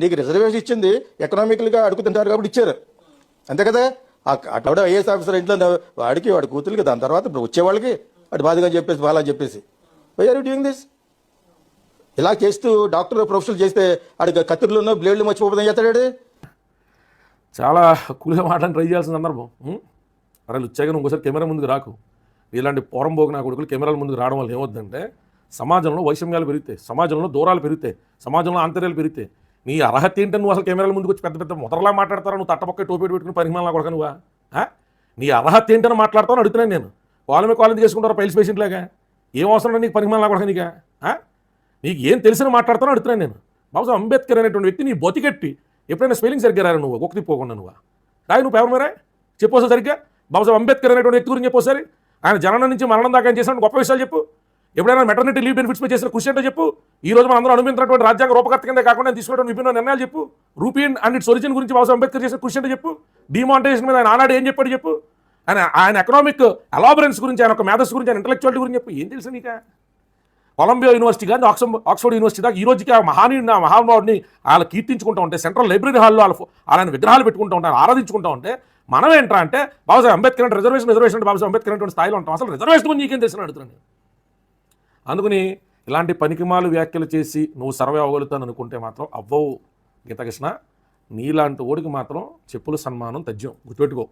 నీకు రిజర్వేషన్ ఇచ్చింది ఎకనామికల్గా అడుగుతుంటారు కాబట్టి ఇచ్చారు. అంతే కదా? అక్కడ ఐఏఎస్ ఆఫీసర్ ఇంట్లో వాడికి వాడి కూతురికి దాని తర్వాత ఇప్పుడు వచ్చేవాళ్ళకి అటు బాధగా చెప్పేసి బాగా చెప్పేసి. వై ఆర్ డూయింగ్ దిస్ ఇలా చేస్తూ డాక్టర్ ప్రొఫెషనల్ చేస్తే ఆడికి కత్తిరిలోనో బ్లేడ్లు మర్చిపోతుందని చేస్తాడు చాలా కూలిగా మాట్లాడి ట్రై చేయాల్సిన సందర్భం. అరే లుచ్చాగా ఇంకోసారి కెమెరా ముందుకు రాకు. ఇలాంటి పోరం పోక నా కొడుకులు కెమెరాల ముందుకు రావడం వల్ల ఏమవుతుందంటే సమాజంలో వైషమ్యాలు పెరుగుతాయి సమాజంలో దూరాలు పెరుగుతాయి సమాజంలో ఆంతర్యాలు పెరుగుతాయి. నీ అర్హత ఏంటని నువ్వు అసలు కెమెరాల ముందుకు వచ్చి పెద్ద పెద్ద మొదరలా మాట్లాడతారా? నువ్వు తట్టపక్క టోపీ పెట్టుకుని పరిమాణాలు కొడక నువ్వా? నీ అర్హత ఏంటని మాట్లాడతావు అడుగుతున్నాను నేను. వాళ్ళమే కాలేజ్ చేసుకుంటారు పైల్స్ పేషెంట్లాగా? ఏం అవసరం నీకు పరిమాణాలు కొడక నీకా? ఆ? నీకు ఏం తెలిసిన మాట్లాడతానో అడుగుతున్నాను నేను. బాబు అంబేద్కర్ అనేటువంటి వ్యక్తి నీ బతికెట్టి ఎప్పుడైనా స్పెల్లింగ్ సరిగ్గా రారా నువ్వు? ఒకటి పోకుండా నువ్వు. రాయి నువ్వు పేపర్ మేరా చెప్పోసా సరిగ్గా. బాబు అంబేద్కర్ అనేటువంటి వ్యక్తి గురించి చెప్పోసారి ఆయన జననం నుంచి మరణం దాకా చేసిన గొప్ప విషయాలు చెప్పు. ఎప్పుడైనా మెటర్నిటీ లీవ్ బెనిఫిట్స్ పై చేసిన కృషి ఏంటో చెప్పు. ఈ రోజు మనందరం అందరూ అనుభవించినటువంటి రాజ్యాంగ రూపకర్త కింద కాకుండా ఆయన తీసుకోవడం విభిన్న నిర్ణయాలు చెప్పు. రూపీన్ అండ్ ఇట్స్ ఒరిజిన్ గురించి బాబు అంబేద్కర్ చేసిన కృషి ఏంటో చెప్పు. డిమానిటైజేషన్ మీద ఆయన ఆనాడు ఏం చెప్పాడు చెప్పు. ఆయన ఆయన ఎకనామిక్ అలాబరెన్స్ గురించి ఆయన ఒక మేధస్ గురించి ఆయన ఇంటలెక్చువాలిటీ గురించి చెప్పు. ఏం తెలుసు నీకా? కొలంబియా యూనివర్సిటీ కానీ ఆక్సఫర్డ్ ఆక్స్ఫర్డ్ యూనివర్సిటీ దాకా ఈ రోజుకి ఆ మహానీయుడిని ఆ మహానుభావుడిని వాళ్ళు కీర్తించుకుంటూ ఉంటే సెంట్రల్ లైబ్రరీ హాల్లో వాళ్ళు ఆయన విగ్రహాలు పెట్టుకుంటూ ఉంటారు ఆరాధించుకుంటూ ఉంటే మనం ఏంట్రా అంటే బాబాసాహెబ్ అంబేద్కర్ అంటే రిజర్వేషన్ రిజర్వేషన్ అంటే బాబాసాహెబ్ అంబేద్కర్ అనేటువంటి స్థాయిలో ఉంటాం. అసలు రిజర్వేషన్ గురించి నీకేం తెలిసిన అడుగుతున్నాను అందుకని ఇలాంటి పనికిమాలు వ్యాఖ్యలు చేసి నువ్వు సర్వే అవ్వగలుగుతాను అనుకుంటే మాత్రం అవ్వవు. గీతకృష్ణ నీలాంటి ఓడికి మాత్రం చెప్పుల సన్మానం తథ్యం గుర్తుపెట్టుకో.